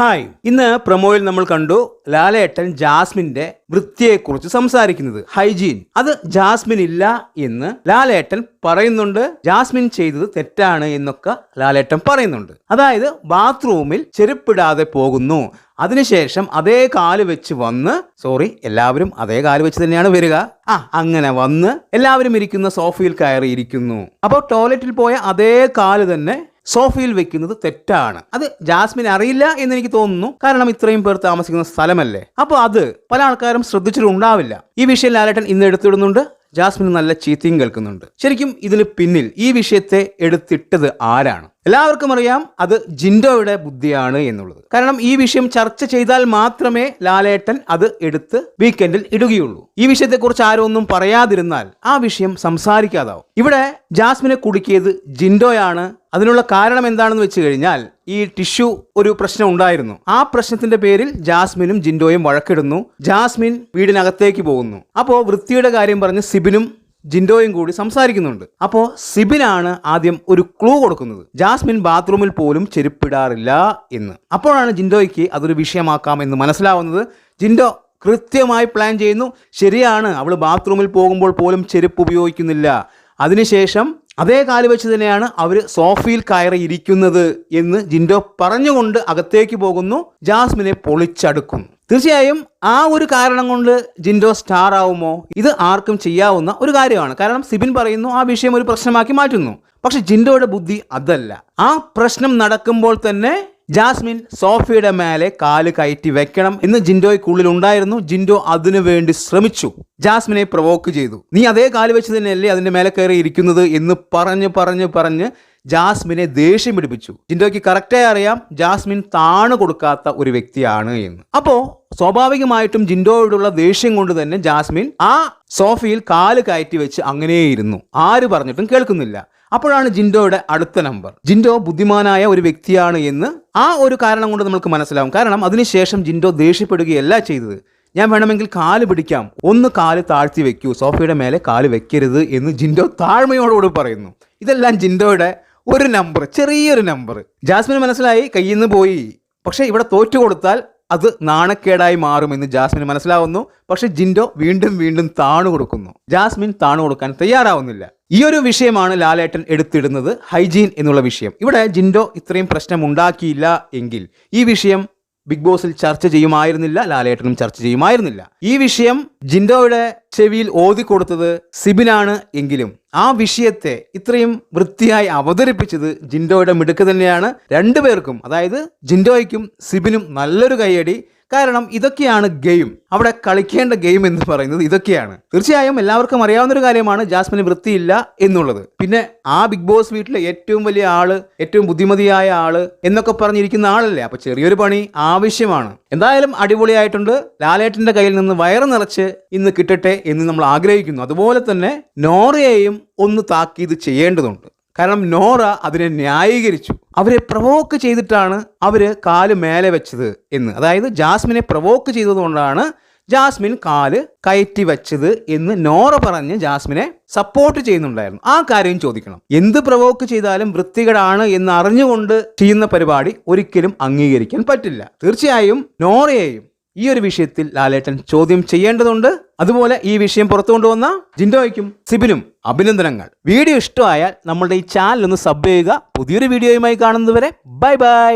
Hi. ഇന്ന് പ്രൊമോയിൽ നമ്മൾ കണ്ടു ലാലേട്ടൻ ജാസ്മിന്റെ വൃത്തിയെക്കുറിച്ച് സംസാരിക്കുന്നത്. ഹൈജീൻ. അത് ജാസ്മിൻ ഇല്ല എന്ന് ലാലേട്ടൻ പറയുന്നുണ്ട്. ജാസ്മിൻ ചെയ്തത് തെറ്റാണ് എന്നൊക്കെ ലാലേട്ടൻ പറയുന്നുണ്ട്. അതായത് ബാത്റൂമിൽ ചെരുപ്പിടാതെ പോകുന്നു. അതിനുശേഷം അതേ കാൽ വെച്ച് വന്ന് സോറി എല്ലാവരും അതേ കാൽ വെച്ച് തന്നെയാണ് വരിക. ആ അങ്ങനെ വന്ന് എല്ലാവരും ഇരിക്കുന്ന സോഫയിൽ കയറി ഇരിക്കുന്നു അപ്പോൾ ടോയ്ലറ്റിൽ പോയ അതേ കാൽ തന്നെ സോഫയിൽ വെക്കുന്നത് തെറ്റാണ്. അത് ജാസ്മിൻ അറിയില്ല എന്ന് എനിക്ക് തോന്നുന്നു. കാരണം ഇത്രയും പേർ താമസിക്കുന്ന സ്ഥലമല്ലേ? അപ്പോൾ അത് പല ആൾക്കാരും ശ്രദ്ധിച്ചിട്ടുണ്ടാവില്ല. ഈ വിഷയം ലാലേട്ടൻ ഇന്ന് എടുത്തിടുന്നുണ്ട്. ജാസ്മിന് നല്ല ചീത്തയും കേൾക്കുന്നുണ്ട്. ശരിക്കും ഇതിന് പിന്നിൽ ഈ വിഷയത്തെ എടുത്തിട്ടത് ആരാണ്? എല്ലാവർക്കും അറിയാം അത് ജിൻഡോയുടെ ബുദ്ധിയാണ് എന്നുള്ളത്. കാരണം ഈ വിഷയം ചർച്ച ചെയ്താൽ മാത്രമേ ലാലേട്ടൻ അത് എടുത്ത് വീക്കെൻഡിൽ ഇടുകയുള്ളൂ. ഈ വിഷയത്തെക്കുറിച്ച് ആരും ഒന്നും പറയാതിരുന്നാൽ ആ വിഷയം സംസാരിക്കാതാവും. ഇവിടെ ജാസ്മിനെ കുടുക്കിയത് ജിൻഡോയാണ്. അതിനുള്ള കാരണം എന്താണെന്ന് വെച്ച് കഴിഞ്ഞാൽ ഈ ടിഷ്യൂ ഒരു പ്രശ്നം ഉണ്ടായിരുന്നു. ആ പ്രശ്നത്തിന്റെ പേരിൽ ജാസ്മിനും ജിൻഡോയും വഴക്കിടുന്നു. ജാസ്മിൻ വീടിനകത്തേക്ക് പോകുന്നു. അപ്പോൾ വൃത്തിയുടെ കാര്യം പറഞ്ഞ് സിബിനും ജിൻഡോയും കൂടി സംസാരിക്കുന്നുണ്ട്. അപ്പോൾ സിബിനാണ് ആദ്യം ഒരു ക്ലൂ കൊടുക്കുന്നത്. ജാസ്മിൻ ബാത്റൂമിൽ പോലും ചെരുപ്പിടാറില്ല എന്ന്. അപ്പോഴാണ് ജിൻഡോയ്ക്ക് അതൊരു വിഷയമാക്കാം എന്ന് മനസ്സിലാവുന്നത്. ജിൻഡോ കൃത്യമായി പ്ലാൻ ചെയ്യുന്നു. ശരിയാണ് അവൾ ബാത്റൂമിൽ പോകുമ്പോൾ പോലും ചെരുപ്പ് ഉപയോഗിക്കുന്നില്ല. അതിനുശേഷം അതേ കാൽ വെച്ച് തന്നെയാണ് അവർ സോഫയിൽ കയറി ഇരിക്കുന്നത് എന്ന് ജിൻഡോ പറഞ്ഞുകൊണ്ട് അകത്തേക്ക് പോകുന്നു. ജാസ്മിനെ പൊളിച്ചടുക്കുന്നു. തീർച്ചയായും ആ ഒരു കാരണം കൊണ്ട് ജിൻഡോ സ്റ്റാർ ആവുമോ? ഇത് ആർക്കും ചെയ്യാവുന്ന ഒരു കാര്യമാണ്. കാരണം സിബിൻ പറയുന്നു ആ വിഷയം ഒരു പ്രശ്നമാക്കി മാറ്റുന്നു. പക്ഷെ ജിൻഡോയുടെ ബുദ്ധി അതല്ല. ആ പ്രശ്നം നടക്കുമ്പോൾ തന്നെ ജാസ്മിൻ സോഫയുടെ മേലെ കാൽ കയറ്റി വെക്കണം എന്ന് ജിൻഡോയ്ക്കുള്ളിൽ ഉണ്ടായിരുന്നു. ജിൻഡോ അതിനു വേണ്ടി ശ്രമിച്ചു. ജാസ്മിനെ പ്രവോക്ക് ചെയ്തു. നീ അതേ കാൽ വെച്ച് തന്നെയല്ലേ അതിന്റെ മേലെ കയറി ഇരിക്കുന്നത്? എന്ന് പറഞ്ഞ് പറഞ്ഞ് പറഞ്ഞ് ജാസ്മിനെ ദേഷ്യം പിടിപ്പിച്ചു. ജിൻഡോയ്ക്ക് കറക്റ്റായി അറിയാം ജാസ്മിൻ താണു കൊടുക്കാത്ത ഒരു വ്യക്തിയാണ് എന്ന്. അപ്പോ സ്വാഭാവികമായിട്ടും ജിൻഡോയോടുള്ള ദേഷ്യം കൊണ്ട് തന്നെ ജാസ്മിൻ ആ സോഫയിൽ കാൽ കയറ്റി വെച്ച് അങ്ങനെയിരുന്നു. ആര് പറഞ്ഞിട്ടും കേൾക്കുന്നില്ല. അപ്പോഴാണ് ജിൻഡോയുടെ അടുത്ത നമ്പർ. ജിൻഡോ ബുദ്ധിമാനായ ഒരു വ്യക്തിയാണ് എന്ന് ആ ഒരു കാരണം കൊണ്ട് നമുക്ക് മനസ്സിലാവും. കാരണം അതിനുശേഷം ജിൻഡോ ദേഷ്യപ്പെടുകയല്ല ചെയ്തത്. ഞാൻ വേണമെങ്കിൽ കാൽ പിടിക്കാം. ഒന്ന് കാൽ താഴ്ത്തി വെക്കൂ. സോഫയുടെ മേലെ കാൽ വെക്കരുത് എന്ന് ജിൻഡോ താഴ്മയോടുകൂടി പറയുന്നു. ഇതെല്ലാം ജിൻഡോയുടെ ഒരു നമ്പർ ചെറിയൊരു നമ്പർ. ജാസ്മിന് മനസ്സിലായി കയ്യിൽ നിന്ന് പോയി. പക്ഷേ ഇവിടെ തോറ്റു കൊടുത്താൽ അത് നാണക്കേടായി മാറുമെന്ന് ജാസ്മിൻ മനസ്സിലാവുന്നു. പക്ഷെ ജിൻഡോ വീണ്ടും വീണ്ടും താണു കൊടുക്കുന്നു. ജാസ്മിൻ താണു കൊടുക്കാൻ തയ്യാറാവുന്നില്ല. ഈ ഒരു വിഷയമാണ് ലാലേട്ടൻ എടുത്തിടുന്നത് ഹൈജീൻ എന്നുള്ള വിഷയം. ഇവിടെ ജിൻഡോ ഇത്രയും പ്രശ്നം ഉണ്ടാക്കിയില്ല എങ്കിൽ ഈ വിഷയം ബിഗ് ബോസിൽ ചർച്ച ചെയ്യുമായിരുന്നില്ല ലാലേട്ടനും ചർച്ച ചെയ്യുമായിരുന്നില്ല. ഈ വിഷയം ജിൻഡോയുടെ ചെവിയിൽ ഓതി കൊടുത്തത് സിബിനാണ് എങ്കിലും ആ വിഷയത്തെ ഇത്രയും വൃത്തിയായി അവതരിപ്പിച്ചത് ജിൻഡോയുടെ മിടുക്ക് തന്നെയാണ്. രണ്ടുപേർക്കും അതായത് ജിൻഡോയ്ക്കും സിബിനും നല്ലൊരു കൈയടി. കാരണം ഇതൊക്കെയാണ് ഗെയിം. അവിടെ കളിക്കേണ്ട ഗെയിം എന്ന് പറയുന്നത് ഇതൊക്കെയാണ്. തീർച്ചയായും എല്ലാവർക്കും അറിയാവുന്ന ഒരു കാര്യമാണ് ജാസ്മിന് വൃത്തിയില്ല എന്നുള്ളത്. പിന്നെ ആ ബിഗ് ബോസ് വീട്ടിലെ ഏറ്റവും വലിയ ആൾ ഏറ്റവും ബുദ്ധിമതിയായ ആൾ എന്നൊക്കെ പറഞ്ഞിരിക്കുന്ന ആളല്ലേ? അപ്പൊ ചെറിയൊരു പണി ആവശ്യമാണ്. എന്തായാലും അടിപൊളിയായിട്ടുണ്ട്. ലാലേട്ടന്റെ കയ്യിൽ നിന്ന് വയറ് നിറച്ച് ഇന്ന് കിട്ടട്ടെ എന്ന് നമ്മൾ ആഗ്രഹിക്കുന്നു. അതുപോലെ തന്നെ നോറയെയും ഒന്ന് താക്കീത് ചെയ്യേണ്ടതുണ്ട്. കാരണം നോറ അതിനെ ന്യായീകരിച്ചു. അവരെ പ്രവോക്ക് ചെയ്തിട്ടാണ് അവർ കാൽ മേലെ വെച്ചത് എന്ന്. അതായത് ജാസ്മിനെ പ്രവോക്ക് ചെയ്തതുകൊണ്ടാണ് ജാസ്മിൻ കാൽ കയറ്റി വെച്ചത് എന്ന് നോറ പറഞ്ഞ് ജാസ്മിനെ സപ്പോർട്ട് ചെയ്യുന്നുണ്ടായിരുന്നു. ആ കാര്യം ചോദിക്കണം. എന്ത് പ്രവോക്ക് ചെയ്താലും വൃത്തികേടാണ് എന്ന് അറിഞ്ഞുകൊണ്ട് ചെയ്യുന്ന പരിപാടി ഒരിക്കലും അംഗീകരിക്കാൻ പറ്റില്ല. തീർച്ചയായും നോറയെയും ഈ ഒരു വിഷയത്തിൽ ലാലേട്ടൻ ചോദ്യം ചെയ്യേണ്ടതുണ്ട്. അതുപോലെ ഈ വിഷയം പുറത്തു കൊണ്ടുവന്ന ജിൻഡോയ്ക്കും സിബിനും അഭിനന്ദനങ്ങൾ. വീഡിയോ ഇഷ്ടമായാൽ നമ്മളുടെ ഈ ചാനൽ ഒന്ന് സബ് ചെയ്യുക. പുതിയൊരു വീഡിയോയുമായി കാണുന്നതുവരെ ബൈ ബൈ.